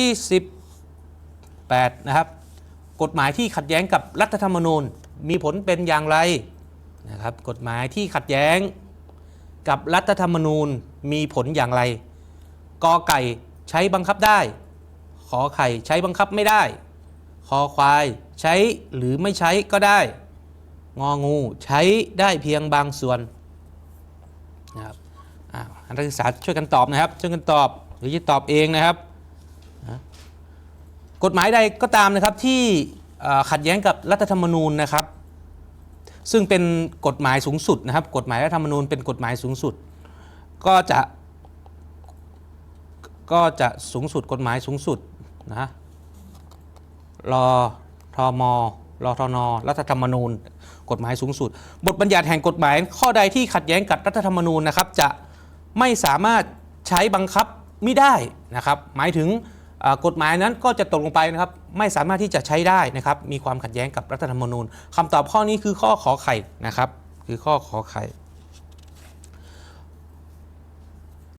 ที่18นะครับกฎหมายที่ขัดแย้งกับรัฐธรรมนูญมีผลเป็นอย่างไรนะครับกฎหมายที่ขัดแย้งกับรัฐธรรมนูญมีผลอย่างไรกอไก่ใช้บังคับได้ ขอไข่ใช้บังคับไม่ได้ คอควายใช้หรือไม่ใช้ก็ได้ งองูใช้ได้เพียงบางส่วนนะครับอ่านักศึกษาช่วยกันตอบนะครับช่วยกันตอบหรือจะตอบเองนะครับ กฎหมายใดก็ตามนะครับที่ขัดแย้งกับรัฐธรรมนูญนะครับ ซึ่งเป็นกฎหมายสูงสุดนะครับ กฎหมายรัฐธรรมนูญเป็นกฎหมายสูงสุด ก็จะก็จะสูงสุดกฎหมายสูงสุดนะรอทมรอทนรัฐธรรมนูญ กฎหมายสูงสุด บทบัญญัติแห่งกฎหมาย ข้อใดที่ขัดแย้งกับรัฐธรรมนูญนะครับ จะไม่สามารถใช้บังคับไม่ได้นะครับ หมายถึง กฎหมายนั้นก็จะตกลงไปนะครับไม่สามารถที่จะใช้ได้นะครับมีความขัดแย้งกับรัฐธรรมนูญคำตอบข้อนี้คือข้อขอไข่นะครับคือข้อขอไข่